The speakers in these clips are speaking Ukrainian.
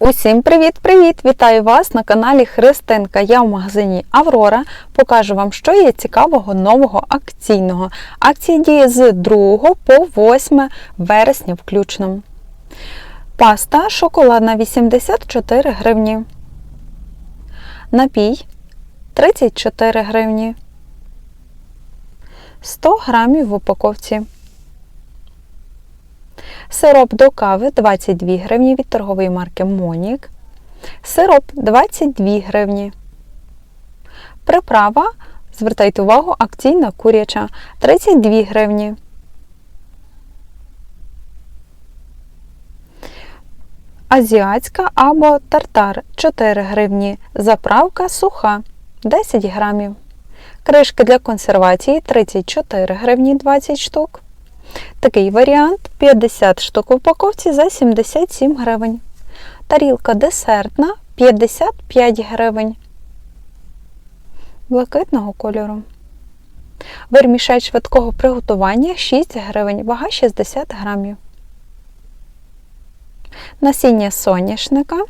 Усім привіт-привіт! Вітаю вас на каналі Христинка. Я в магазині Аврора. Покажу вам, що є цікавого нового акційного. Акція діє з 2 по 8 вересня включно. Паста шоколадна 84 гривні. Напій 34 гривні. 100 грамів в упаковці. Сироп до кави 22 гривні від торгової марки Монік. Сироп 22 гривні. Приправа, звертайте увагу, акційна куряча 32 гривні. Азіатська або тартар 4 гривні. Заправка суха 10 грамів. Кришки для консервації 34 гривні 20 штук. Такий варіант 50 штук в упаковці за 77 гривень. Тарілка десертна 55 гривень. Блакитного кольору. Вермішель швидкого приготування 6 гривень, вага 60 грамів. Насіння соняшника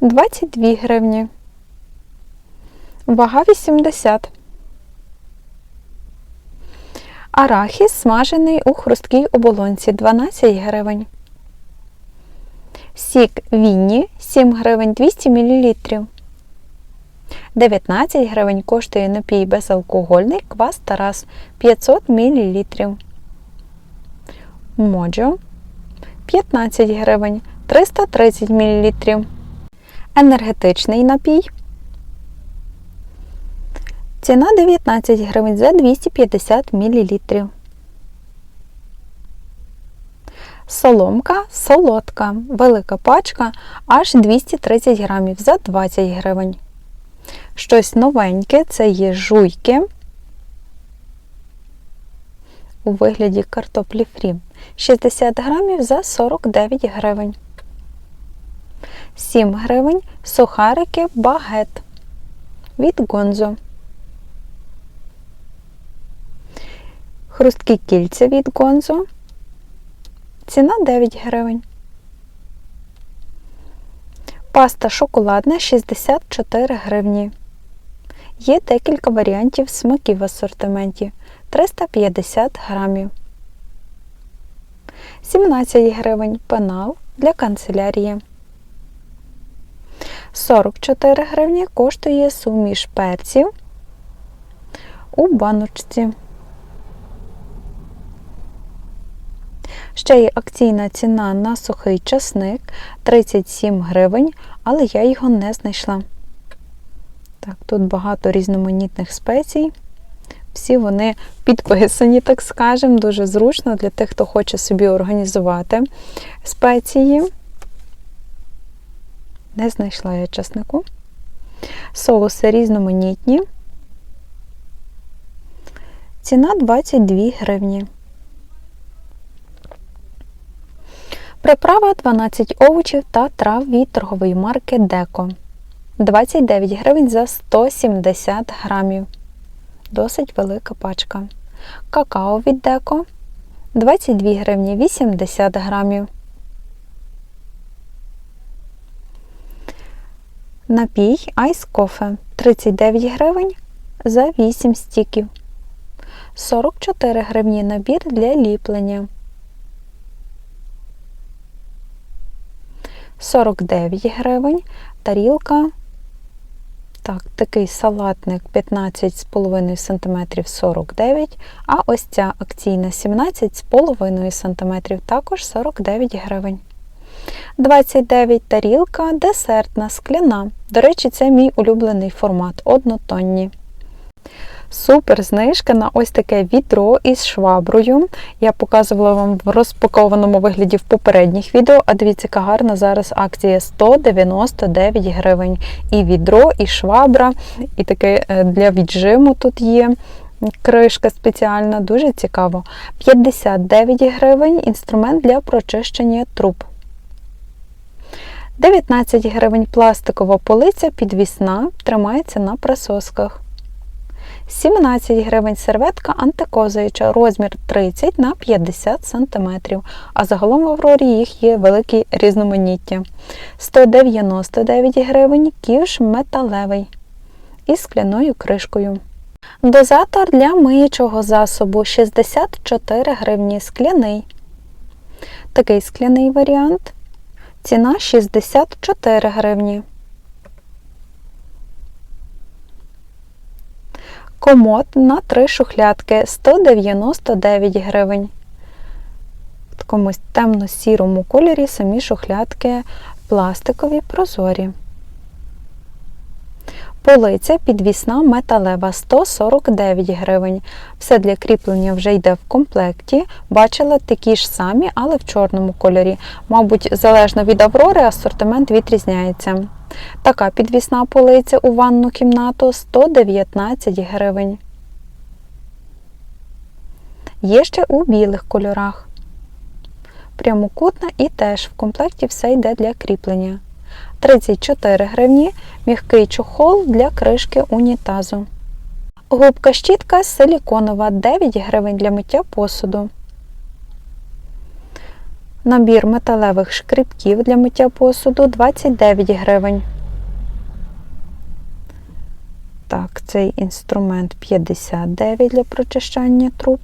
22 гривні. Вага 80 Арахіс смажений у хрусткій оболонці 12 гривень. Сік Вінні 7 гривень 200 мл. 19 гривень коштує напій безалкогольний квас Тарас 500 мл. Моджо 15 гривень 330 мл. Енергетичний напій Ціна 19 гривень за 250 мл. Соломка солодка. Велика пачка аж 230 грамів за 20 гривень. Щось новеньке це є жуйки у вигляді картоплі фрі. 60 грамів за 49 гривень. 7 гривень сухарики багет від Гонзо. Хрусткі кільця від Гонзо. Ціна 9 гривень. Паста шоколадна 64 гривні. Є декілька варіантів смаків в асортименті 350 грамів. 17 гривень пенал для канцелярії. 44 гривні коштує суміш перців у баночці. Ще є акційна ціна на сухий часник 37 гривень, але я його не знайшла. Так, Тут багато різноманітних спецій. Всі вони підписані, так скажемо, дуже зручно для тих, хто хоче собі організувати спеції. Не знайшла я часнику. Соуси різноманітні. Ціна 22 гривні. Приправа 12 овочів та трав від торгової марки Деко. 29 гривень за 170 грамів. Досить велика пачка. Какао від Деко 22 гривні 80 грамів. Напій Айс Кофе 39 гривень за 8 стіків. 44 гривні набір для ліплення. 49 гривень, тарілка. Так, такий салатник 15,5 см 49 а ось ця акційна 17,5 см, також 49 гривень. 29 тарілка, десертна, скляна. До речі, це мій улюблений формат однотонні. Супер знижка на ось таке відро із шваброю. Я показувала вам в розпакованому вигляді в попередніх відео, а дивіться, яка гарна зараз акція 199 гривень. І відро, і швабра, і таке е, для віджиму тут є. Кришка спеціальна, дуже цікаво. 59 гривень інструмент для прочищення труб. 19 гривень пластикова полиця підвісна, тримається на присосках. 17 гривень серветка антикозаюча, розмір 30 на 50 см, а загалом в Аврорі їх є велике різноманіття. 199 гривень ківш металевий із скляною кришкою. Дозатор для миючого засобу 64 гривні скляний. Такий скляний варіант. Ціна 64 гривні. Комод на три шухлядки 199 гривень. В такому темно-сірому кольорі самі шухлядки пластикові прозорі. Полиця підвісна металева 149 гривень. Все для кріплення вже йде в комплекті. Бачила такі ж самі, але в чорному кольорі. Мабуть, залежно від Аврори, асортимент відрізняється. Така підвісна полиця у ванну кімнату 119 гривень. Є ще у білих кольорах. Прямокутна і теж в комплекті все йде для кріплення. 34 гривні м'який чохол для кришки унітазу. Губка щітка силіконова 9 гривень для миття посуду. Набір металевих шкребків для миття посуду 29 гривень. Так, цей інструмент 59 для прочищання труб.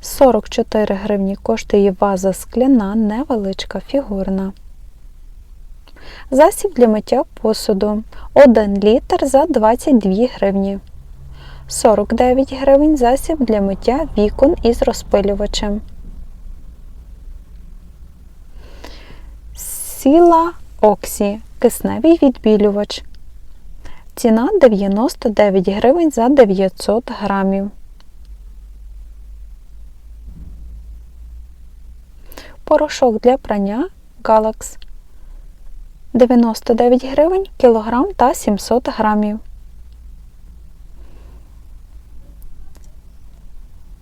44 гривні коштує ваза скляна, невеличка фігурна. Засіб для миття посуду 1 літр за 22 гривні. 49 гривень засіб для миття вікон із розпилювачем. Сіла Оксі кисневий відбілювач. Ціна 99 гривень за 900 грамів. Порошок для прання Galax 99 гривень кілограм та 700 грамів.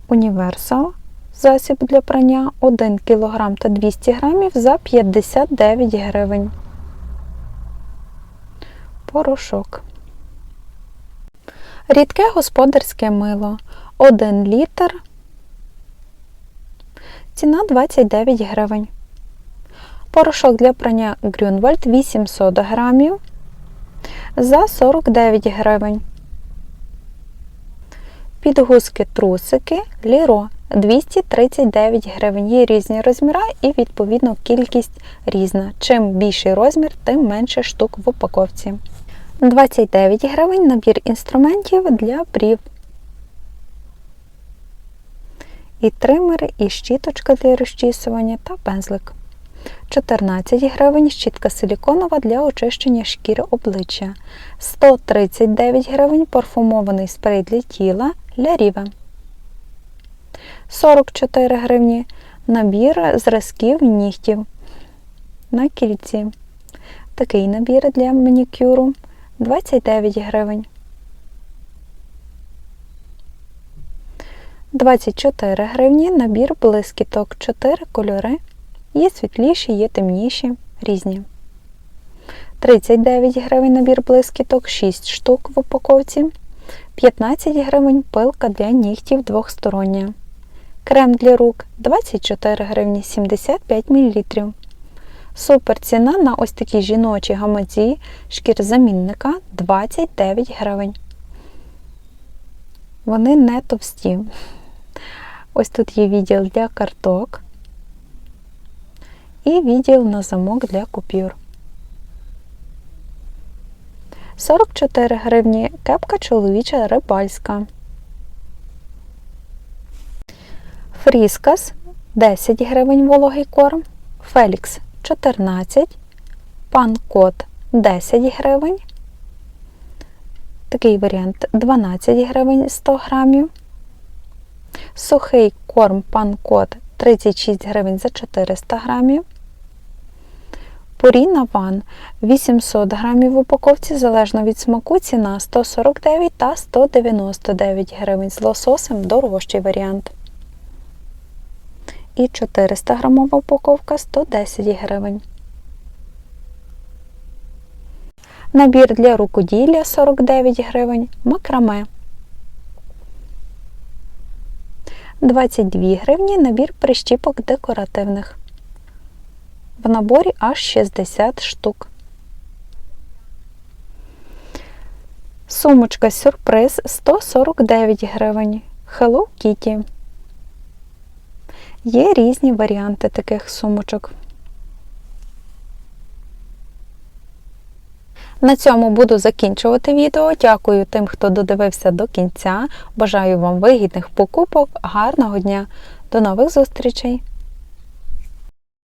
Універсал засіб для прання 1 кг та 200 грамів за 59 гривень. Порошок. Рідке господарське мило 1 літр. Ціна 29 гривень. Порошок для прання Грюнвальд 800 грамів за 49 гривень. Підгузки трусики Ліро 239 гривень. Є різні розміри і, відповідно, кількість різна. Чим більший розмір, тим менше штук в упаковці. 29 гривень набір інструментів для брів. І тримери, і щіточка для розчісування та пензлик. 14 гривень щітка силіконова для очищення шкіри обличчя. 139 гривень парфумований спрей для тіла для ріве. 44 гривні набір зразків нігтів на кільці. Такий набір для манікюру 29 гривень. 24 гривні набір блискіток 4 кольори. Є світліші, є темніші, різні. 39 гривень набір блискіток, 6 штук в упаковці. 15 гривень пилка для нігтів двохстороння. Крем для рук 24 гривні 75 мл. Супер ціна на ось такі жіночі гаманці шкірзамінника 29 гривень. Вони не товсті. Ось тут є відділ для карток і відділ на замок для купюр. 44 гривні кепка чоловіча рибальська. Фріскас 10 гривень вологий корм. Фелікс 14. Пан Кот 10 гривень. Такий варіант 12 гривень 100 грамів. Сухий корм пан Кот 36 гривень за 400 грамів. Purina Ван 800 грамів в упаковці, залежно від смаку, ціна 149 та 199 гривень. З лососем дорожчий варіант. І 400 грамова упаковка 110 гривень. Набір для рукоділля 49 гривень, макраме. 22 гривні набір прищіпок декоративних. В наборі аж 60 штук. Сумочка сюрприз 149 гривень. Hello Kitty. Є різні варіанти таких сумочок. На цьому буду закінчувати відео. Дякую тим, хто додивився до кінця. Бажаю вам вигідних покупок, гарного дня. До нових зустрічей!